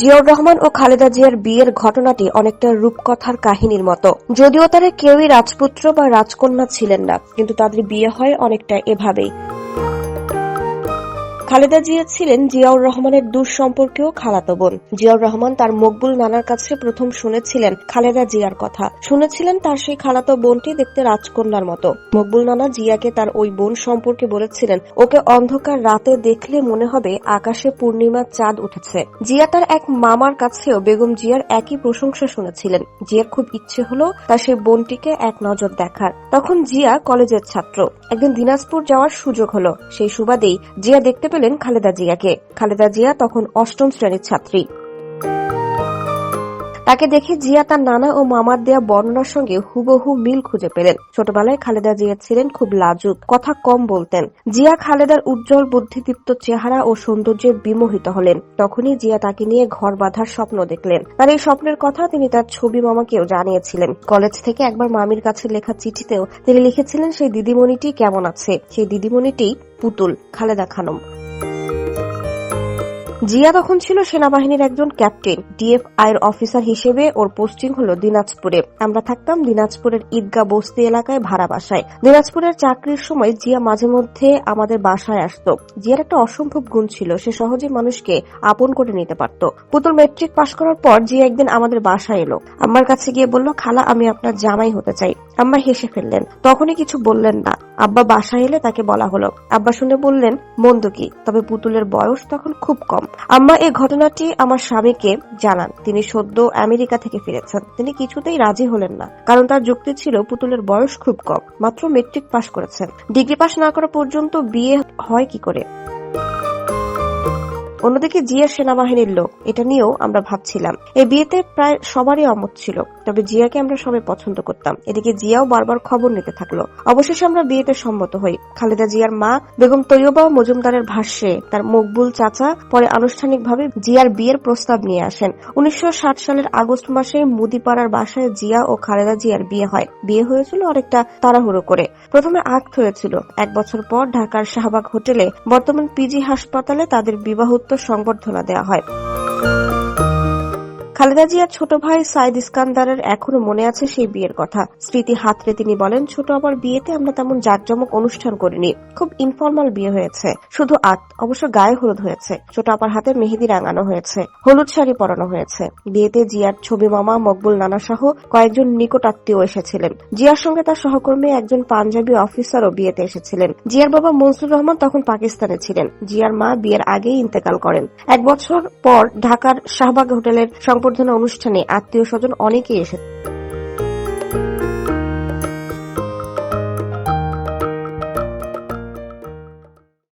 জিয়াউর রহমান ও খালেদা জিয়ার বিয়ের ঘটনাটি অনেকটা রূপকথার কাহিনীর মতো। যদিও তারা কেউই রাজপুত্র বা রাজকন্যা ছিলেন না, কিন্তু তাদের বিয়ে হয় অনেকটা এভাবেই। খালেদা জিয়া ছিলেন জিয়াউর রহমানের দূর সম্পর্কেও খালাতো বোন। জিয়াউর রহমান তার মকবুল নানার কাছে প্রথম শুনেছিলেন খালেদা জিয়ার কথা। শুনেছিলেন তার সেই খালাতো বোনটি দেখতে রাজকন্যার মতো। মকবুল নানা জিয়াকে তার ওই বোন সম্পর্কে বলেছিলেন, ওকে অন্ধকার রাতে দেখলে মনে হবে আকাশে পূর্ণিমার চাঁদ উঠেছে। জিয়া তার এক মামার কাছেও বেগম জিয়ার একই প্রশংসা শুনেছিলেন। জিয়ার খুব ইচ্ছে হলো তার সেই বোনটিকে এক নজর দেখার। তখন জিয়া কলেজের ছাত্র। একদিন দিনাজপুর যাওয়ার সুযোগ হলো। সেই সুবাদেই জিয়া দেখতে পেলেন খালেদা জিয়াকে। খালেদা জিয়া তখন অষ্টম শ্রেণির ছাত্রী। তাকে দেখে জিয়া তার নানা ও মামার দেয়া বর্ণনার সঙ্গে হুবহু মিল খুঁজে পেলেন। ছোটবেলায় খালেদা জিয়া ছিলেন খুব লাজুক, কথা কম বলতেন। জিয়া খালেদার উজ্জ্বল বুদ্ধিদীপ্ত চেহারা ও সৌন্দর্যে বিমোহিত হলেন। তখনই জিয়া তাকে নিয়ে ঘর বাঁধার স্বপ্ন দেখলেন। তার এই স্বপ্নের কথা তিনি তার ছবি মামাকেও জানিয়েছিলেন। কলেজ থেকে একবার মামির কাছে লেখা চিঠিতেও তিনি লিখেছিলেন, সেই দিদিমণিটি কেমন আছে? সেই দিদিমণিটি পুতুল, খালেদা খানম। জিয়া তখন ছিল সেনাবাহিনীর একজন ক্যাপ্টেন ডিএফআই এর অফিসার হিসেবে ওর পোস্টিং হলো দিনাজপুরে। আমরা থাকতাম দিনাজপুরের ঈদগা বস্তি এলাকায় ভাড়া বাসায়। দিনাজপুরের চাকরির সময় জিয়া মাঝে মধ্যে আমাদের বাসায় আসতো। জিয়ার একটা অসম্ভব গুণ ছিল, সে সহজে মানুষকে আপন করে নিতে পারত। পুতুল মেট্রিক পাশ করার পর জিয়া একদিন আমাদের বাসায় এলো। আমার কাছে গিয়ে বলল, খালা, আমি আপনার জামাই হতে চাই। আম্মা হেসে ফেললেন। তখনই কিছু বললেন না। আব্বা বাসায় এলে তাকে বলা হলো। আব্বা শুনে বললেন, মন্দ কি? তবে পুতুলের বয়স তখন খুব কম। আম্মা এই ঘটনাটি আমার স্বামীকে জানান। তিনি সদ্য আমেরিকা থেকে ফিরেছেন। তিনি কিছুতেই রাজি হলেন না, কারণ তার যুক্তি ছিল পুতুলের বয়স খুব কম, মাত্র মেট্রিক পাশ করেছেন। ডিগ্রি পাশ না করা পর্যন্ত বিয়ে হয় কি করে? অন্যদিকে জিয়া সেনাবাহিনীর লোক, এটা নিয়েও আমরা ভাবছিলাম। এই বিয়েতে প্রায় সবারই অমত ছিল। তবে জিয়াকে আমরা সবাই পছন্দ করতাম। এদিকে জিয়াও বারবার খবর নিতে থাকল। অবশেষে আমরা বিয়েতে সম্মত হই। খালেদা জিয়ার মা, বেগম তৈয়বা মজুমদারের ভাষ্যে, তার মকবুল চাচা পরে আনুষ্ঠানিকভাবে জিয়ার বিয়ের প্রস্তাব নিয়ে আসেন। উনিশশো সালের আগস্ট মাসে মুদিপাড়ার বাসায় জিয়া ও খালেদা জিয়ার বিয়ে হয়। বিয়ে হয়েছিল অনেকটা তাড়াহুড়ো করে। প্রথমে আক্ট হয়েছিল। এক বছর পর ঢাকার শাহবাগ হোটেলে বর্তমান পিজি হাসপাতালে তাদের বিবাহোত্তর সংবর্ধনা দেওয়া হয়। খালেদা জিয়ার ছোট ভাই সাইদ ইস্কান্দারের এখনও মনে আছে সেই বিয়ের কথা। স্মৃতি হাতরে তিনি বলেন, ছোট আবার বিয়েতে আমরা তেমন জাঁকজমক অনুষ্ঠান করিনি। খুব ইনফর্মাল বিয়ে হয়েছে। শুধু আত, অবশ্য গায়ে হলুদ হয়েছে। ছোট আপার হাতে মেহেদি রাঙানো হয়েছে। হলুদ শাড়ি পরানো হয়েছে। বিয়েতে জিয়ার ছবি মামা, মকবুল নানা সহ কয়েকজন নিকট আত্মীয় এসেছিলেন। জিয়ার সঙ্গে তার সহকর্মী একজন পাঞ্জাবি অফিসারও বিয়েতে এসেছিলেন। জিয়ার বাবা মনসুর রহমান তখন পাকিস্তানে ছিলেন। জিয়ার মা বিয়ের আগেই ইন্তেকাল করেন। এক বছর পর ঢাকার শাহবাগ হোটেলের সংবর্ধনা অনুষ্ঠানে আত্মীয় স্বজন অনেকেই এসে